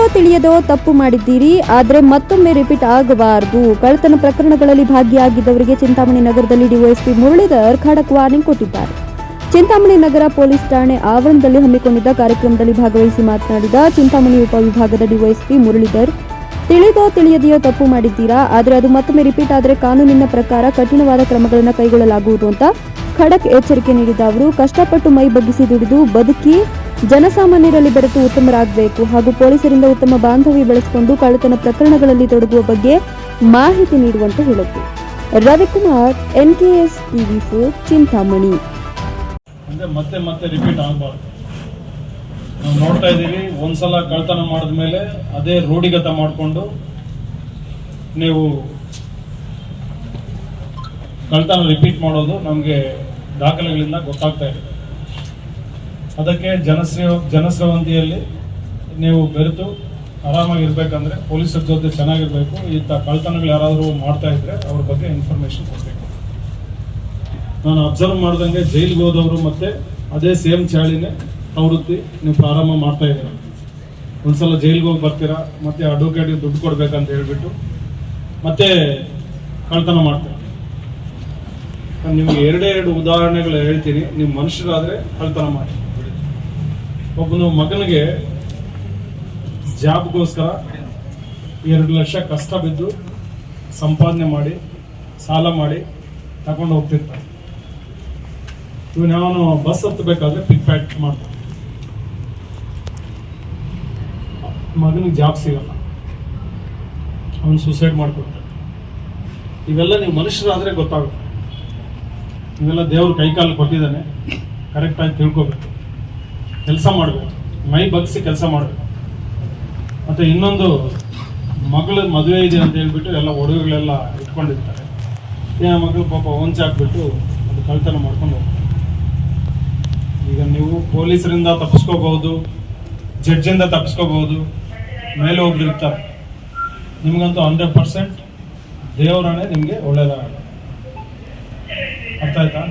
ತಿಳಿದೋ ತಿಳಿಯದೋ ತಪ್ಪು ಮಾಡಿದ್ದೀರಿ, ಆದರೆ ಮತ್ತೊಮ್ಮೆ ರಿಪೀಟ್ ಆಗಬಾರದು. ಕಳ್ಳತನ ಪ್ರಕರಣಗಳಲ್ಲಿ ಭಾಗಿಯಾಗಿದ್ದವರಿಗೆ ಚಿಂತಾಮಣಿ ನಗರದಲ್ಲಿ ಡಿವೈಎಸ್ಪಿ ಮುರಳೀಧರ್ ಖಡಕ್ ವಾರ್ನಿಂಗ್ ಕೊಟ್ಟಿದ್ದಾರೆ ಚಿಂತಾಮಣಿ ನಗರ ಪೊಲೀಸ್ ಠಾಣೆ ಆವರಣದಲ್ಲಿ ಹಮ್ಮಿಕೊಂಡಿದ್ದ ಕಾರ್ಯಕ್ರಮದಲ್ಲಿ ಭಾಗವಹಿಸಿ ಮಾತನಾಡಿದ ಚಿಂತಾಮಣಿ ಉಪವಿಭಾಗದ ಡಿವೈಎಸ್ಪಿ ಮುರಳೀಧರ್, ತಿಳಿದೋ ತಿಳಿಯದೆಯೋ ತಪ್ಪು ಮಾಡಿದ್ದೀರಾ, ಆದರೆ ಅದು ಮತ್ತೊಮ್ಮೆ ರಿಪೀಟ್ ಆದರೆ ಕಾನೂನಿನ ಪ್ರಕಾರ ಕಠಿಣವಾದ ಕ್ರಮಗಳನ್ನು ಕೈಗೊಳ್ಳಲಾಗುವುದು ಅಂತ ಖಡಕ್ ಎಚ್ಚರಿಕೆ ನೀಡಿದ ಅವರು. ಕಷ್ಟಪಟ್ಟು ಮೈ ಬಗ್ಗಿಸಿ ದುಡಿದು ಬದುಕಿ ಜನಸಾಮಾನ್ಯರಲ್ಲಿ ಬೆರೆತು ಉತ್ತಮರಾಗಬೇಕು ಹಾಗೂ ಪೊಲೀಸರಿಂದ ಉತ್ತಮ ಬಾಂಧವ್ಯ ಬೆಳೆಸಿಕೊಂಡು ಕಳ್ಳತನ ಪ್ರಕರಣಗಳಲ್ಲಿ ತೊಡಗುವ ಬಗ್ಗೆ ಮಾಹಿತಿ ನೀಡುವಂತೆ ಹೇಳಿದರು Ravikumar N K S TV four Chintamani. ಮತ್ತೆ ಮತ್ತೆ ರಿಪೀಟ್ ನಾವು ನೋಡ್ತಾ ಇದ್ದೀವಿ, ಒಂದ್ಸಲ ಕಳ್ತನ ಮಾಡಿದ್ಮೇಲೆ ಅದೇ ರೂಢಿಗತ ಮಾಡಿಕೊಂಡು ನೀವು ಕಳ್ತನ ರಿಪೀಟ್ ಮಾಡೋದು ನಮಗೆ ದಾಖಲೆಗಳಿಂದ ಗೊತ್ತಾಗ್ತಾ ಇದೆ. ಅದಕ್ಕೆ ಜನಸ್ರ ಜನಸ್ರವಂತಿಯಲ್ಲಿ ನೀವು ಬೆರೆತು ಆರಾಮಾಗಿರ್ಬೇಕಂದ್ರೆ ಪೊಲೀಸರ ಜೊತೆ ಚೆನ್ನಾಗಿರ್ಬೇಕು. ಇಂಥ ಕಳ್ತನಗಳು ಯಾರಾದರೂ ಮಾಡ್ತಾ ಇದ್ರೆ ಅವ್ರ ಬಗ್ಗೆ ಇನ್ಫಾರ್ಮೇಶನ್ ಕೊಡಬೇಕು. ನಾನು ಅಬ್ಸರ್ವ್ ಮಾಡ್ದಂಗೆ ಜೈಲಿಗೆ ಹೋದವರು ಮತ್ತೆ ಅದೇ ಸೇಮ್ ಚಾಳಿನೇ ಪ್ರವೃತ್ತಿ ನೀವು ಪ್ರಾರಂಭ ಮಾಡ್ತಾ ಇದ್ದೀರ. ಒಂದ್ಸಲ ಜೈಲಿಗೆ ಹೋಗಿ ಬರ್ತೀರಾ, ಮತ್ತೆ ಅಡ್ವೊಕೇಟ್ಗೆ ದುಡ್ಡು ಕೊಡ್ಬೇಕಂತ ಹೇಳ್ಬಿಟ್ಟು ಮತ್ತೆ ಕಳ್ತನ ಮಾಡ್ತೀರಾ. ನಾನು ನಿಮ್ಗೆ ಎರಡೇ ಎರಡು ಉದಾಹರಣೆಗಳು ಹೇಳ್ತೀನಿ. ನೀವು ಮನುಷ್ಯರಾದ್ರೆ ಕಳ್ತನ ಮಾಡಿ. ಒಬ್ಬನು ಮಗನಿಗೆ ಜಾಬ್ಗೋಸ್ಕರ ಎರಡು ಲಕ್ಷ ಕಷ್ಟ ಬಿದ್ದು ಸಂಪಾದನೆ ಮಾಡಿ, ಸಾಲ ಮಾಡಿ ತಗೊಂಡು ಹೋಗ್ತಿರ್ತಾನೆ. ಇವನು ಅವನು ಬಸ್ ಹತ್ತಬೇಕಾದ್ರೆ ಪಿಕ್ ಪ್ಯಾಕ್ ಮಾಡ್ತಾನೆ. ಮಗನಿಗೆ ಜಾಬ್ ಸಿಗಲ್ಲ. ಅವನು ಸೂಸೈಡ್ ಮಾಡ್ಕೊಡ್ತಾನೆ. ಇವೆಲ್ಲ ನೀವು ಮನುಷ್ಯರಾದ್ರೆ ಗೊತ್ತಾಗುತ್ತೆ. ಇವೆಲ್ಲ ದೇವ್ರ ಕೈಕಾಲು ಕೊಟ್ಟಿದ್ದಾನೆ. ಕರೆಕ್ಟಾಗಿ ತಿಳ್ಕೊಬೇಕು. ಕೆಲಸ ಮಾಡಬೇಕು. ಮೈ ಬಗ್ಸಿ ಕೆಲಸ ಮಾಡಬೇಕು. ಮತ್ತೆ ಇನ್ನೊಂದು ಮಗಳು ಮದುವೆ ಇದೆ ಅಂತ ಹೇಳ್ಬಿಟ್ಟು ಎಲ್ಲ ಒಡವೆಗಳೆಲ್ಲ ಇಟ್ಕೊಂಡಿರ್ತಾರೆ. ಏನ ಮಗಳು ಪಾಪ ಹೊಂಚಾಕ್ಬಿಟ್ಟು ಅದು ಕಳ್ತನ ಮಾಡ್ಕೊಂಡು ಹೋಗ್ತಾರೆ ಈಗ ನೀವು ಪೊಲೀಸರಿಂದ ತಪ್ಪಿಸ್ಕೋಬಹುದು ಜಡ್ಜಿಂದ ತಪ್ಪಿಸ್ಕೋಬಹುದು, ಮೇಲೆ ಒಬ್ರು ಇರ್ತಾರೆ ನಿಮ್ಗಂತೂ ಹಂಡ್ರೆಡ್ ಪರ್ಸೆಂಟ್ ದೇವರಾಣೆ ನಿಮಗೆ ಒಳ್ಳೇದಾಗಲ್ಲ ಅರ್ಥ ಆಯ್ತಾ?